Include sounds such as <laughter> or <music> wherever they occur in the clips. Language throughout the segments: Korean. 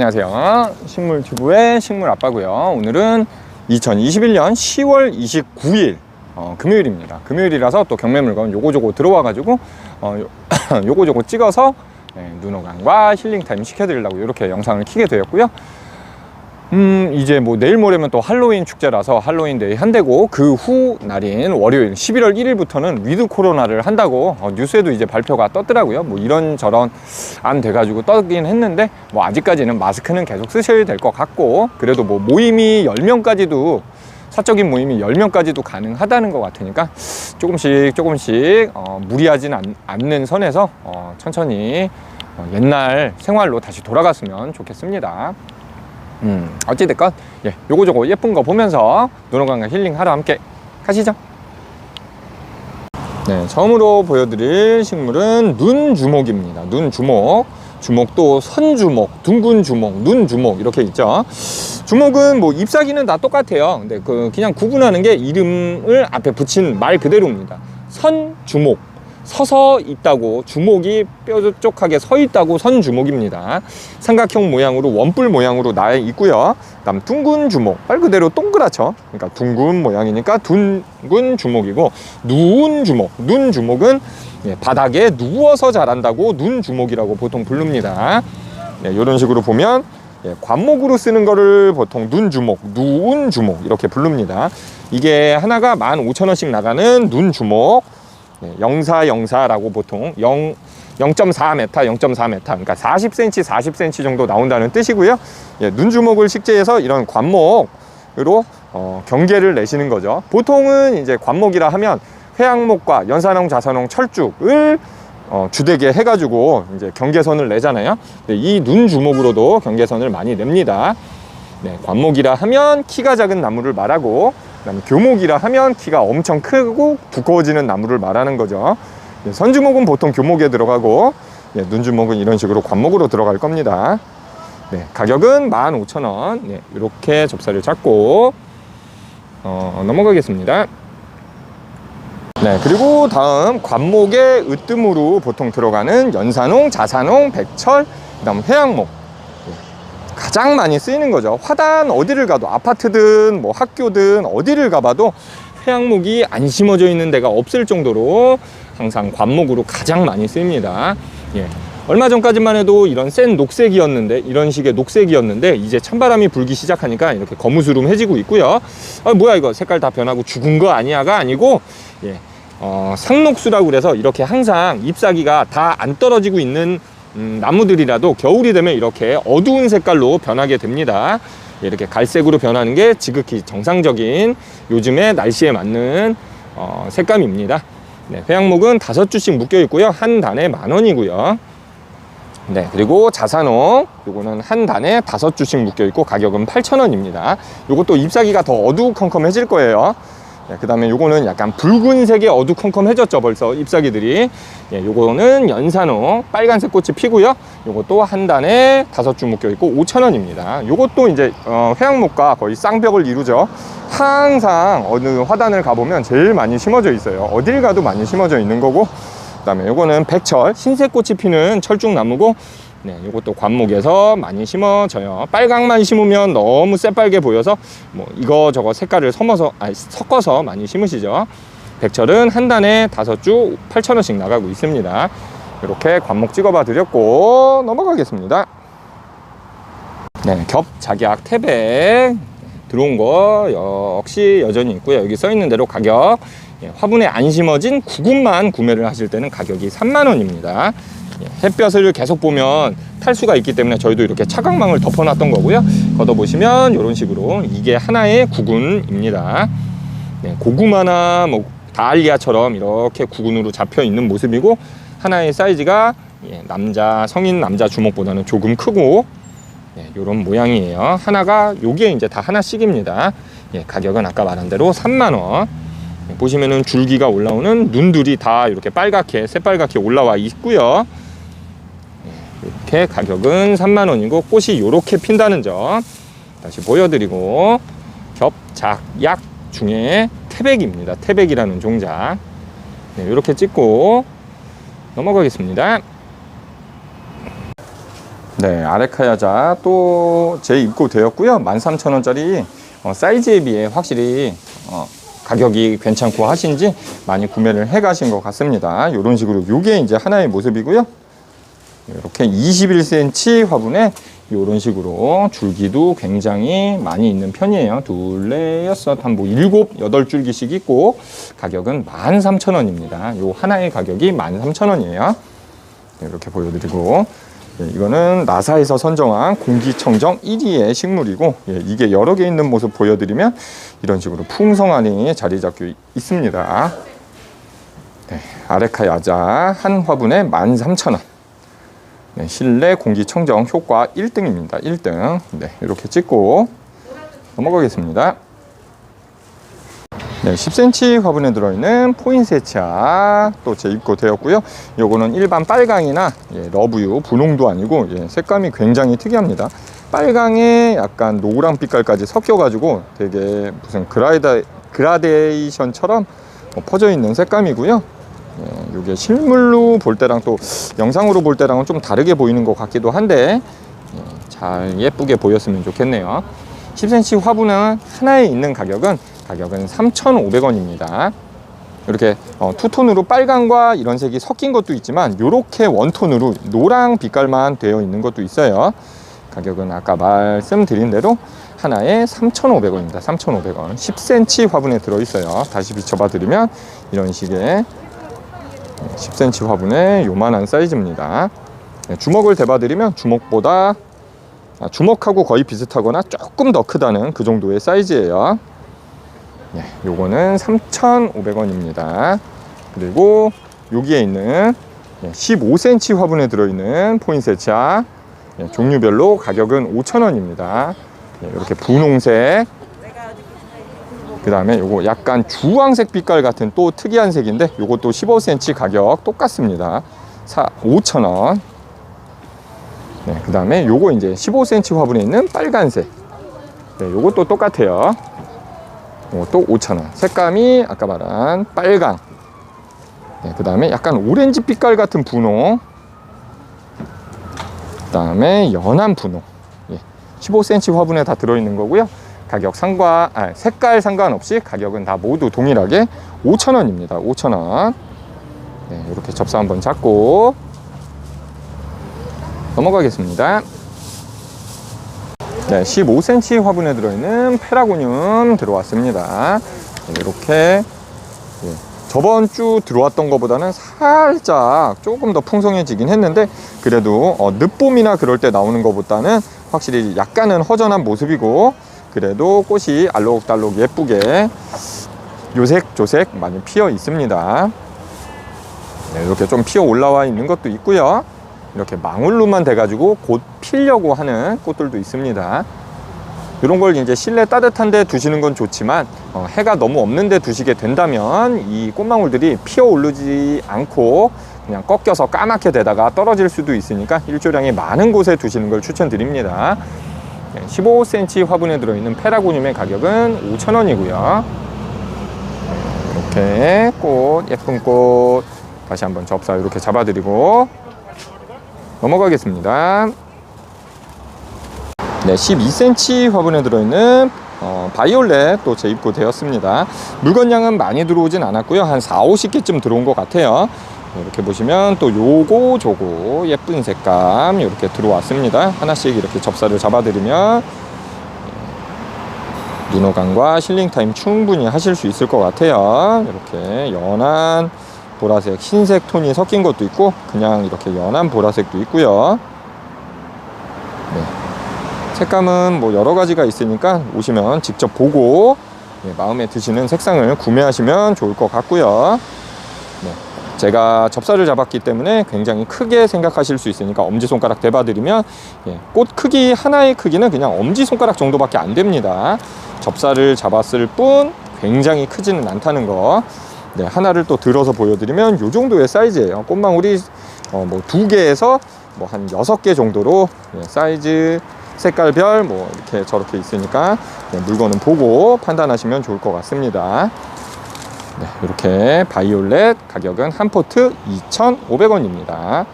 네, 안녕하세요. 식물튜브의 식물 아빠고요. 오늘은 2021년 10월 29일 어, 금요일입니다. 금요일이라서 또 경매 물건 요거저거 들어와 가지고 어, 요, <coughs> 요거저거 찍어서 네, 눈호강과 힐링 타임 시켜드리려고 이렇게 영상을 키게 되었고요. 음, 이제 뭐 내일 모레면 또 할로윈 축제라서 할로윈 데이 한대고 그 후 날인 월요일 11월 1일부터는 위드 코로나를 한다고 어, 뉴스에도 이제 발표가 떴더라고요. 뭐 이런 저런 안 돼가지고 떠긴 했는데 뭐 아직까지는 마스크는 계속 쓰셔야 될 것 같고 그래도 뭐 모임이 10명까지도 사적인 모임이 10명까지도 가능하다는 것 같으니까 조금씩 조금씩 어, 무리하진 않, 않는 선에서 어, 천천히 어, 옛날 생활로 다시 돌아갔으면 좋겠습니다. 음, 어찌됐건, 예, 요거저거 예쁜 거 보면서 눈호강과 힐링 하러 함께 가시죠. 네, 처음으로 보여드릴 식물은 눈주목입니다. 눈주목. 주목도 선주목, 둥근 주목, 눈주목 이렇게 있죠. 주목은 뭐 잎사귀는 다 똑같아요. 근데 그 그냥 구분하는 게 이름을 앞에 붙인 말 그대로입니다. 선주목. 서서 있다고 주목이 뾰족하게 서 있다고 선주목입니다. 삼각형 모양으로 원뿔 모양으로 나 있고요. 그다음 둥근 주목 말 그대로 동그랗죠. 그러니까 둥근 모양이니까 둥근 주목이고 누운 주목 눈 주목은 예, 바닥에 누워서 자란다고 눈 주목이라고 보통 부릅니다. 예, 이런 식으로 보면 예, 관목으로 쓰는 거를 보통 눈 주목, 누운 주목 이렇게 부릅니다. 이게 하나가 15,000원씩 나가는 눈 주목. 네, 영사 영사라고 보통 0 0.4m, 0.4m, 그러니까 40cm, 40cm 정도 나온다는 뜻이고요. 예, 눈주목을 식재해서 이런 관목으로 어, 경계를 내시는 거죠. 보통은 이제 관목이라 하면 회양목과 연산홍, 자산홍, 철쭉을 어, 주되게 해가지고 이제 경계선을 내잖아요. 네, 이 눈주목으로도 경계선을 많이 냅니다. 네, 관목이라 하면 키가 작은 나무를 말하고 그다음에 교목이라 하면 키가 엄청 크고 두꺼워지는 나무를 말하는 거죠. 예, 선주목은 보통 교목에 들어가고 예, 눈주목은 이런 식으로 관목으로 들어갈 겁니다. 네, 가격은 15,000원. 네, 이렇게 접사를 잡고 어, 넘어가겠습니다. 네, 그리고 다음 관목의 으뜸으로 보통 들어가는 연산홍, 자산홍, 백철, 그다음 회양목. 가장 많이 쓰이는 거죠. 화단 어디를 가도 아파트든 뭐 학교든 어디를 가봐도 회양목이 안 심어져 있는 데가 없을 정도로 항상 관목으로 가장 많이 쓰입니다. 예. 얼마 전까지만 해도 이런 센 녹색이었는데 이런 식의 녹색이었는데 이제 찬바람이 불기 시작하니까 이렇게 거무스름해지고 있고요. 아 뭐야 이거 색깔 다 변하고 죽은 거 아니야가 아니고 예. 어, 상록수라고 그래서 이렇게 항상 잎사귀가 다 안 떨어지고 있는 음, 나무들이라도 겨울이 되면 이렇게 어두운 색깔로 변하게 됩니다. 이렇게 갈색으로 변하는 게 지극히 정상적인 요즘의 날씨에 맞는 어, 색감입니다. 네, 회양목은 다섯 주씩 묶여 있고요. 한 단에 만 원이고요. 네, 그리고 자산홍 요거는 한 단에 다섯 주씩 묶여 있고 가격은 8,000원입니다. 요것도 잎사귀가 더 어두컴컴해질 거예요. 네, 그 다음에 요거는 약간 붉은색의 어두컴컴해졌죠 벌써 잎사귀들이. 예, 요거는 연산홍 빨간색 꽃이 피고요. 요것도 한 단에 다섯 줄 묶여 있고 5천원입니다. 요것도 이제 어, 회양목과 거의 쌍벽을 이루죠. 항상 어느 화단을 가보면 제일 많이 심어져 있어요. 어딜 가도 많이 심어져 있는 거고 그 다음에 요거는 백철 흰색 꽃이 피는 철쭉나무고 네, 이것도 관목에서 많이 심어져요. 빨강만 심으면 너무 새빨개 보여서 뭐 이거 저거 색깔을 섞어서 아니, 섞어서 많이 심으시죠. 백철은 한 단에 다섯 주 8,000원씩 나가고 있습니다. 이렇게 관목 찍어봐 드렸고 넘어가겠습니다. 네, 겹 작약 태백 들어온 거 역시 여전히 있고요. 여기 써 있는 대로 가격 예, 화분에 안 심어진 구근만 구매를 하실 때는 가격이 3만 원입니다. 예, 햇볕을 계속 보면 탈 수가 있기 때문에 저희도 이렇게 차광망을 덮어놨던 거고요. 걷어보시면 이런 식으로 이게 하나의 구근입니다. 네, 고구마나 뭐 다알리아처럼 이렇게 구근으로 잡혀 있는 모습이고 하나의 사이즈가 예, 남자 성인 남자 주먹보다는 조금 크고 이런 네, 모양이에요. 하나가 요게 이제 다 하나씩입니다. 예, 가격은 아까 말한 대로 3만 원. 예, 보시면은 줄기가 올라오는 눈들이 다 이렇게 빨갛게 새빨갛게 올라와 있고요. 예, 이렇게 가격은 3만 원이고 꽃이 이렇게 핀다는 점 다시 보여드리고 겹, 작, 약 중에 태백입니다. 태백이라는 종자. 네, 이렇게 찍고 넘어가겠습니다. 네, 아레카야자 또 재입고되었고요. 13,000원짜리 어, 사이즈에 비해 확실히 어, 가격이 괜찮고 하신지 많이 구매를 해 가신 것 같습니다. 이런 식으로 요게 이제 하나의 모습이고요. 이렇게 21cm 화분에 이런 식으로 줄기도 굉장히 많이 있는 편이에요. 둘, 넷, 여섯, 한뭐 일곱, 여덟 줄기씩 있고 가격은 13,000원입니다. 요 하나의 가격이 13,000원이에요. 이렇게 보여드리고 예, 이거는 나사에서 선정한 공기청정 1위의 식물이고 예, 이게 여러 개 있는 모습 보여드리면 이런 식으로 풍성하니 자리 잡고 있습니다. 네, 아레카 야자 한 화분에 13,000원. 네, 실내 공기청정 효과 1등입니다. 1등. 네, 이렇게 찍고 넘어가겠습니다. 네, 10cm 화분에 들어있는 포인세차 또 재입고 되었고요. 요거는 일반 빨강이나 예, 러브유 분홍도 아니고 예, 색감이 굉장히 특이합니다. 빨강에 약간 노랑 빛깔까지 섞여가지고 되게 무슨 그라이다, 그라데이션처럼 어, 퍼져 있는 색감이고요. 예, 이게 실물로 볼 때랑 또 영상으로 볼 때랑은 좀 다르게 보이는 것 같기도 한데 예, 잘 예쁘게 보였으면 좋겠네요. 10cm 화분은 하나에 있는 가격은 가격은 3,500원입니다. 이렇게 어, 투톤으로 빨강과 이런 색이 섞인 것도 있지만 이렇게 원톤으로 노랑 빛깔만 되어 있는 것도 있어요. 가격은 아까 말씀드린 대로 하나에 3,500원입니다. 3,500원. 10cm 화분에 들어있어요. 다시 비춰봐 드리면 이런 식의 10cm 화분의 요만한 사이즈입니다. 네, 주먹을 대봐드리면 주먹보다 아, 주먹하고 거의 비슷하거나 조금 더 크다는 그 정도의 사이즈예요. 네, 요거는 3,500원입니다. 그리고 여기에 있는 15cm 화분에 들어있는 포인세차 네, 종류별로 가격은 5,000원입니다. 이렇게 분홍색 그 다음에 요거 약간 주황색 빛깔 같은 또 특이한 색인데 요것도 15cm 가격 똑같습니다. 4, 5,000원. 네, 그 다음에 요거 이제 15cm 화분에 있는 빨간색. 네, 요것도 똑같아요. 요것도 5,000원. 색감이 아까 말한 빨강. 네, 그 다음에 약간 오렌지 빛깔 같은 분홍. 그 다음에 연한 분홍. 예, 15cm 화분에 다 들어있는 거고요. 가격 상관, 아, 색깔 상관없이 가격은 다 모두 동일하게 5,000원입니다. 5,000원. 네, 이렇게 접사 한번 잡고 넘어가겠습니다. 네, 15cm 화분에 들어있는 페라고늄 들어왔습니다. 네, 이렇게 예, 저번 주 들어왔던 것보다는 살짝 조금 더 풍성해지긴 했는데 그래도 어, 늦봄이나 그럴 때 나오는 것보다는 확실히 약간은 허전한 모습이고 그래도 꽃이 알록달록 예쁘게 요색 조색 많이 피어 있습니다. 네, 이렇게 좀 피어 올라와 있는 것도 있고요. 이렇게 망울로만 돼가지고 곧 피려고 하는 꽃들도 있습니다. 이런 걸 이제 실내 따뜻한데 두시는 건 좋지만 어, 해가 너무 없는데 두시게 된다면 이 꽃망울들이 피어 오르지 않고 그냥 꺾여서 까맣게 되다가 떨어질 수도 있으니까 일조량이 많은 곳에 두시는 걸 추천드립니다. 15cm 화분에 들어있는 페라고늄의 가격은 5,000원이고요. 이렇게 꽃, 예쁜 꽃 다시 한번 접사 이렇게 잡아드리고 넘어가겠습니다. 네, 12cm 화분에 들어있는 어, 바이올렛 또 재입고 되었습니다. 물건량은 많이 들어오진 않았고요. 한 4, 50개쯤 들어온 것 같아요. 이렇게 보시면 또 요거 저거 예쁜 색감 이렇게 들어왔습니다. 하나씩 이렇게 접사를 잡아드리면 눈호강과 실링타임 충분히 하실 수 있을 것 같아요. 이렇게 연한 보라색, 흰색 톤이 섞인 것도 있고 그냥 이렇게 연한 보라색도 있고요. 네. 색감은 뭐 여러 가지가 있으니까 오시면 직접 보고 네, 마음에 드시는 색상을 구매하시면 좋을 것 같고요. 네. 제가 접사를 잡았기 때문에 굉장히 크게 생각하실 수 있으니까 엄지손가락 대봐드리면 예, 꽃 크기 하나의 크기는 그냥 엄지손가락 정도밖에 안 됩니다. 접사를 잡았을 뿐 굉장히 크지는 않다는 거. 네, 하나를 또 들어서 보여드리면 이 정도의 사이즈예요. 꽃망울이 어, 뭐두 개에서 뭐 한 여섯 개 정도로 예, 사이즈 색깔별 뭐 이렇게 저렇게 있으니까 네, 물건은 보고 판단하시면 좋을 것 같습니다. 네, 이렇게 바이올렛 가격은 한 포트 2,500원입니다.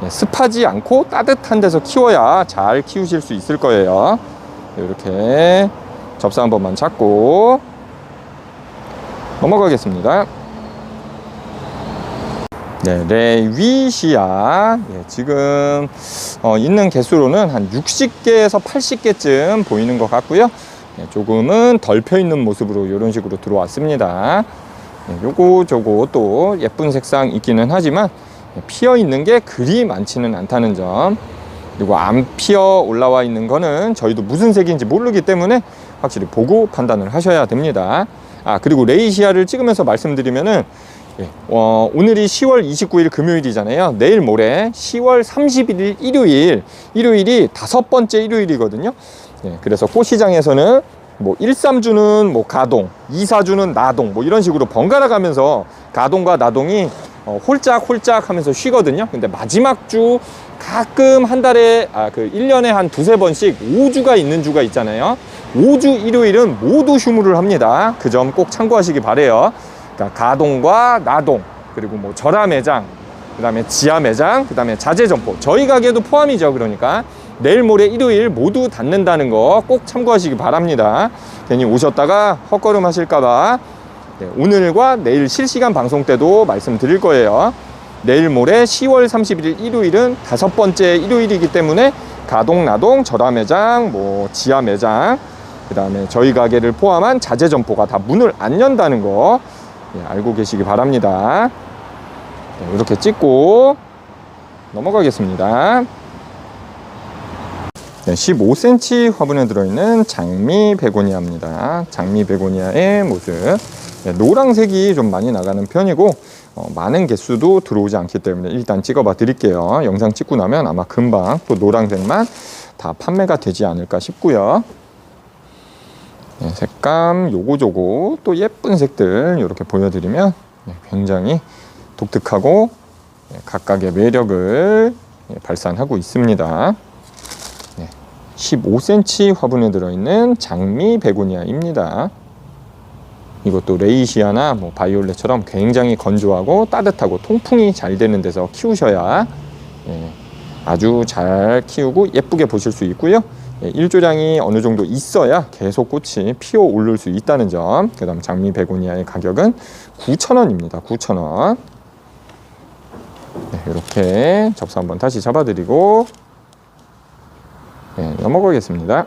네, 습하지 않고 따뜻한 데서 키워야 잘 키우실 수 있을 거예요. 이렇게 접사 한 번만 잡고 넘어가겠습니다. 네, 레위시아. 예, 지금 어, 있는 개수로는 한 60개에서 80개쯤 보이는 것 같고요. 예, 조금은 덜 펴 있는 모습으로 이런 식으로 들어왔습니다. 예, 요거 저거 또 예쁜 색상 있기는 하지만 예, 피어 있는 게 그리 많지는 않다는 점. 그리고 안 피어 올라와 있는 거는 저희도 무슨 색인지 모르기 때문에 확실히 보고 판단을 하셔야 됩니다. 아, 그리고 레이시아를 찍으면서 말씀드리면은 예, 어, 오늘이 10월 29일 금요일이잖아요. 내일 모레 10월 31일 일요일, 일요일이 다섯 번째 일요일이거든요. 예, 그래서 꽃시장에서는 뭐 1, 3주는 뭐 가동, 2, 4주는 나동, 뭐 이런 식으로 번갈아 가면서 가동과 나동이 어, 홀짝 홀짝 하면서 쉬거든요. 근데 마지막 주 가끔 한 달에, 아, 그 1년에 한 두세 번씩 5주가 있는 주가 있잖아요. 5주 일요일은 모두 휴무를 합니다. 그 점 꼭 참고하시기 바래요. 그러니까 가동과 나동, 그리고 뭐 절하 매장, 그 다음에 지하 매장, 그 다음에 자재 점포. 저희 가게도 포함이죠. 그러니까 내일 모레 일요일 모두 닫는다는 거 꼭 참고하시기 바랍니다. 괜히 오셨다가 헛걸음 하실까봐 네, 오늘과 내일 실시간 방송 때도 말씀드릴 거예요. 내일 모레 10월 31일 일요일은 다섯 번째 일요일이기 때문에 가동, 나동, 절하 매장, 뭐 지하 매장, 그 다음에 저희 가게를 포함한 자재 점포가 다 문을 안 연다는 거 예, 알고 계시기 바랍니다. 네, 이렇게 찍고 넘어가겠습니다. 네, 15cm 화분에 들어있는 장미 베고니아입니다. 장미 베고니아의 모습. 네, 노란색이 좀 많이 나가는 편이고 어, 많은 개수도 들어오지 않기 때문에 일단 찍어봐 드릴게요. 영상 찍고 나면 아마 금방 또 노란색만 다 판매가 되지 않을까 싶고요. 네, 색감 요거저거 또 예쁜 색들 이렇게 보여드리면 네, 굉장히 독특하고 네, 각각의 매력을 네, 발산하고 있습니다. 15cm 화분에 들어있는 장미 베고니아입니다. 이것도 레이시아나 뭐 바이올렛처럼 굉장히 건조하고 따뜻하고 통풍이 잘 되는 데서 키우셔야 예, 아주 잘 키우고 예쁘게 보실 수 있고요. 예, 일조량이 어느 정도 있어야 계속 꽃이 피어 오를 수 있다는 점. 그 다음 장미 베고니아의 가격은 9,000원입니다. 9,000원. 네, 이렇게 접수 한번 다시 잡아드리고 네, 넘어가겠습니다.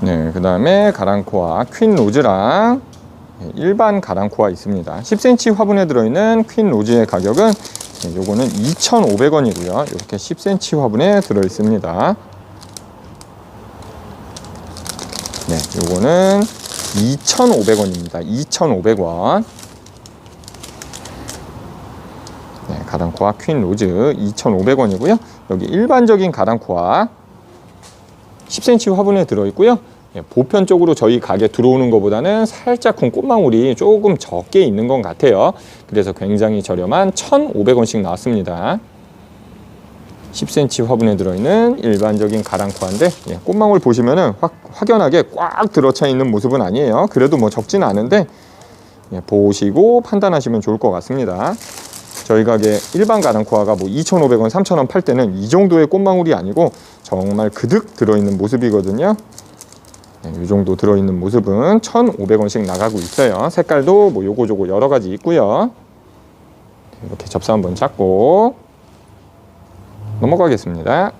네, 그 다음에 가랑코아 퀸 로즈랑 네, 일반 가랑코아 있습니다. 10cm 화분에 들어있는 퀸 로즈의 가격은 네, 요거는 2,500원이고요. 이렇게 10cm 화분에 들어있습니다. 네, 요거는 2,500원입니다. 2,500원. 네, 가랑코아 퀸 로즈 2,500원이고요. 여기 일반적인 가랑코아 10cm 화분에 들어있고요. 예, 보편적으로 저희 가게 들어오는 것보다는 살짝 큰 꽃망울이 조금 적게 있는 것 같아요. 그래서 굉장히 저렴한 1,500원씩 나왔습니다. 10cm 화분에 들어있는 일반적인 가랑코아인데 예, 꽃망울 보시면은 확, 확연하게 꽉 들어차 있는 모습은 아니에요. 그래도 뭐 적지는 않은데 예, 보시고 판단하시면 좋을 것 같습니다. 저희 가게 일반 가랑코아가 뭐 2,500원, 3,000원 팔 때는 이 정도의 꽃망울이 아니고 정말 그득 들어있는 모습이거든요. 네, 이 정도 들어있는 모습은 1,500원씩 나가고 있어요. 색깔도 뭐 요거저거 여러 가지 있고요. 이렇게 접사 한번 잡고 넘어가겠습니다.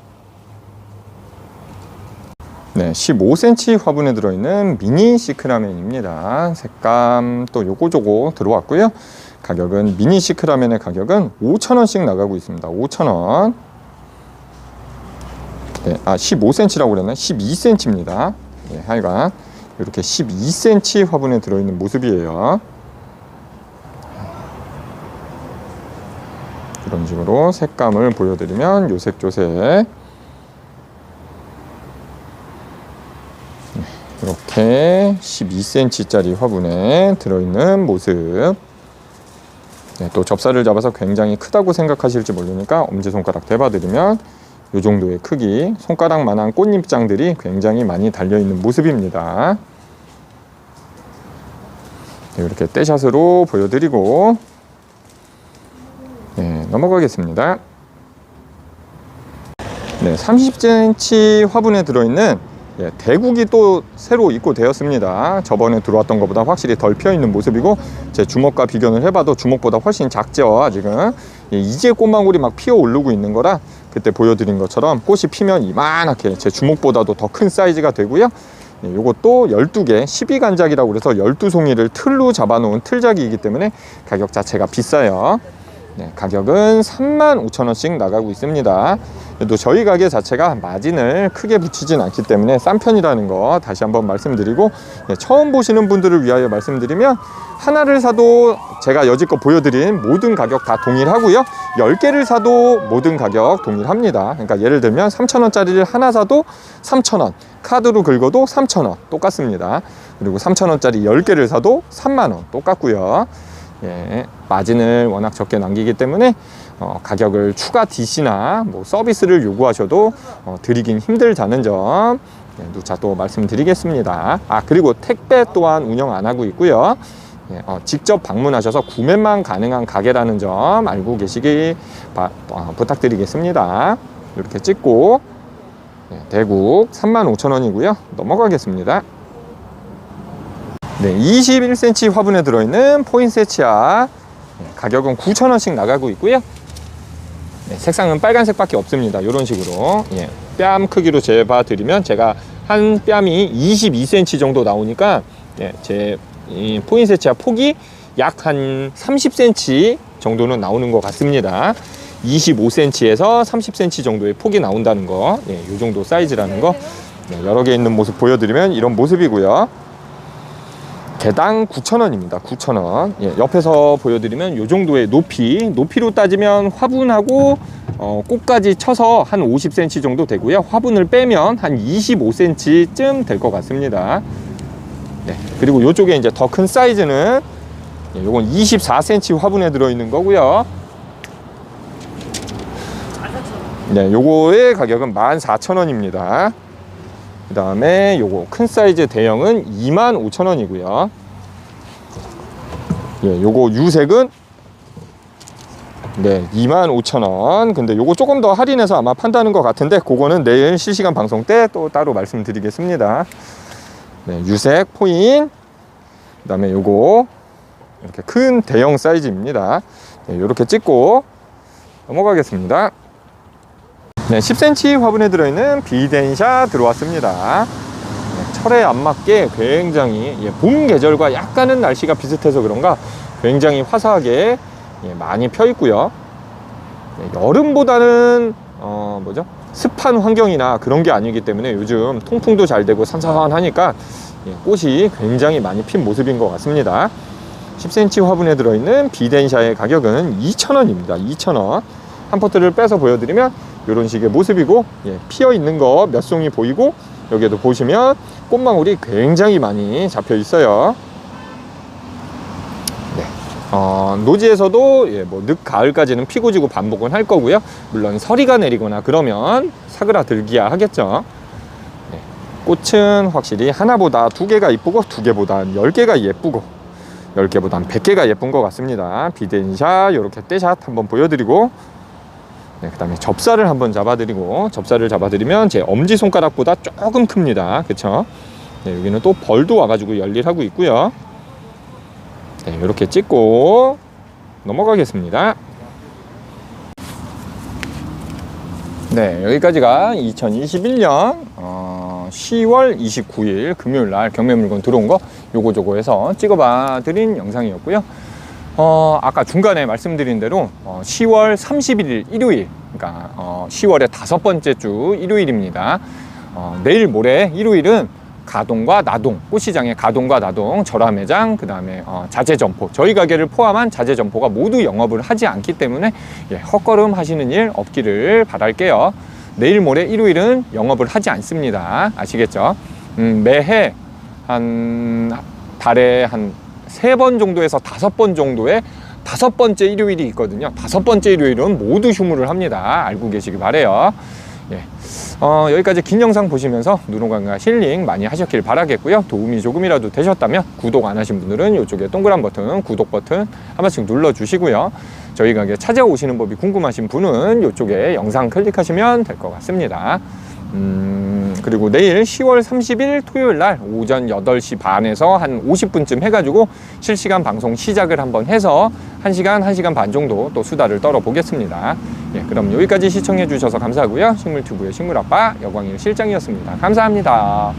네, 15cm 화분에 들어있는 미니 시크라멘입니다. 색감 또 요거저거 들어왔고요. 가격은 미니 시크라멘의 가격은 5,000원씩 나가고 있습니다. 5,000원. 네, 아 15cm라고 그랬나? 12cm입니다. 네, 하여간 이렇게 12cm 화분에 들어있는 모습이에요. 이런 식으로 색감을 보여드리면 요색조색 네, 이렇게 12cm짜리 화분에 들어있는 모습 네, 또 접사를 잡아서 굉장히 크다고 생각하실지 모르니까 엄지손가락 대봐드리면 이 정도의 크기, 손가락만한 꽃잎장들이 굉장히 많이 달려있는 모습입니다. 네, 이렇게 떼샷으로 보여드리고 네, 넘어가겠습니다. 네, 30cm 화분에 들어있는 예, 대국이 또 새로 입고되었습니다. 저번에 들어왔던 것보다 확실히 덜 피어있는 모습이고 제 주먹과 비교를 해봐도 주먹보다 훨씬 작죠 지금 예, 이제 꽃망울이 막 피어 오르고 있는 거라 그때 보여드린 것처럼 꽃이 피면 이만하게 제 주먹보다도 더 큰 사이즈가 되고요 예, 요것도 12개 12간작이라고 그래서 12송이를 틀로 잡아놓은 틀작이기 때문에 가격 자체가 비싸요 네, 가격은 35,000원씩 나가고 있습니다. 또 저희 가게 자체가 마진을 크게 붙이진 않기 때문에 싼 편이라는 거 다시 한번 말씀드리고 네, 처음 보시는 분들을 위하여 말씀드리면 하나를 사도 제가 여지껏 보여드린 모든 가격 다 동일하고요. 10개를 사도 모든 가격 동일합니다. 그러니까 예를 들면 3,000원짜리를 하나 사도 3,000원, 카드로 긁어도 3,000원 똑같습니다. 그리고 3,000원짜리 10개를 사도 3만원 똑같고요. 예, 마진을 워낙 적게 남기기 때문에 어, 가격을 추가 DC나 뭐 서비스를 요구하셔도 어, 드리긴 힘들다는 점 예, 누차 또 말씀드리겠습니다. 아 그리고 택배 또한 운영 안 하고 있고요. 예, 어, 직접 방문하셔서 구매만 가능한 가게라는 점 알고 계시기 바, 어, 부탁드리겠습니다. 이렇게 찍고 예, 대국 35,000원이고요. 넘어가겠습니다. 네, 21cm 화분에 들어있는 포인세치아 네, 가격은 9,000원씩 나가고 있고요. 네, 색상은 빨간색밖에 없습니다. 이런 식으로 예, 뺨 크기로 재봐 드리면 제가 한 뺨이 22cm 정도 나오니까 예, 제이 포인세 치아 폭이 약 한 30cm 정도는 나오는 것 같습니다. 25cm에서 30cm 정도의 폭이 나온다는 거, 예, 이 정도 사이즈라는 거 네, 여러 개 있는 모습 보여드리면 이런 모습이고요. 개당 9,000원입니다. 9,000원. 예, 옆에서 보여드리면 이 정도의 높이, 높이로 따지면 화분하고 어, 꽃까지 쳐서 한 50cm 정도 되고요. 화분을 빼면 한 25cm쯤 될 것 같습니다. 네, 그리고 이쪽에 이제 더 큰 사이즈는 예, 요건 24cm 화분에 들어있는 거고요. 네, 요거의 가격은 14,000원입니다. 그 다음에 요거 큰 사이즈 대형은 25,000원이고요. 예, 요거 유색은 네, 25,000원. 근데 요거 조금 더 할인해서 아마 판다는 것 같은데 그거는 내일 실시간 방송 때 또 따로 말씀드리겠습니다. 네, 유색 포인. 그 다음에 요거 이렇게 큰 대형 사이즈입니다. 네, 이렇게 찍고 넘어가겠습니다. 네, 10cm 화분에 들어있는 비덴샤 들어왔습니다. 네, 철에 안 맞게 굉장히 예, 봄 계절과 약간은 날씨가 비슷해서 그런가 굉장히 화사하게 예, 많이 펴 있고요. 네, 여름보다는 어, 뭐죠? 습한 환경이나 그런 게 아니기 때문에 요즘 통풍도 잘 되고 산산하니까 예, 꽃이 굉장히 많이 핀 모습인 것 같습니다. 10cm 화분에 들어있는 비덴샤의 가격은 2,000원입니다. 2,000원. 한 포트를 빼서 보여드리면 이런 식의 모습이고 예, 피어 있는 거 몇 송이 보이고 여기에도 보시면 꽃망울이 굉장히 많이 잡혀 있어요. 네. 어, 노지에서도 예, 뭐 늦 가을까지는 피고 지고 반복은 할 거고요. 물론 서리가 내리거나 그러면 사그라들기야 하겠죠. 네. 꽃은 확실히 하나보다 두 개가 이쁘고 두 개보다 열 개가 예쁘고 열 개보단 백 개가 예쁜 것 같습니다. 비덴샷 이렇게 떼샷 한번 보여드리고 네, 그 다음에 접사를 한번 잡아드리고 접사를 잡아드리면 제 엄지 손가락보다 조금 큽니다. 그쵸? 네, 여기는 또 벌도 와가지고 열일하고 있고요. 네, 이렇게 찍고 넘어가겠습니다. 네, 여기까지가 2021년 어, 10월 29일 금요일 날 경매 물건 들어온 거 요거 저거 해서 찍어봐 드린 영상이었고요. 어, 아까 중간에 말씀드린 대로 어, 10월 31일 일요일, 그러니까 어, 10월의 다섯 번째 주 일요일입니다. 어, 내일 모레 일요일은 가동과 나동, 꽃시장의 가동과 나동, 절화 매장, 그 다음에 어, 자재 점포, 저희 가게를 포함한 자재 점포가 모두 영업을 하지 않기 때문에 예, 헛걸음 하시는 일 없기를 바랄게요. 내일 모레 일요일은 영업을 하지 않습니다. 아시겠죠? 음, 매해 한 달에 한 세 번 정도에서 다섯 번 정도의 다섯 번째 일요일이 있거든요. 다섯 번째 일요일은 모두 휴무를 합니다. 알고 계시기 바래요. 예. 어, 여기까지 긴 영상 보시면서 누룽관과 힐링 많이 하셨길 바라겠고요. 도움이 조금이라도 되셨다면 구독 안 하신 분들은 이쪽에 동그란 버튼, 구독 버튼 한 번씩 눌러주시고요. 저희 가게 찾아오시는 법이 궁금하신 분은 이쪽에 영상 클릭하시면 될 것 같습니다. 음, 그리고 내일 10월 30일 토요일 날 오전 8시 반에서 한 50분쯤 해가지고 실시간 방송 시작을 한번 해서 1시간, 1시간 반 정도 또 수다를 떨어 보겠습니다. 예, 그럼 여기까지 시청해 주셔서 감사하고요. 식물튜브의 식물아빠 여광일 실장이었습니다. 감사합니다.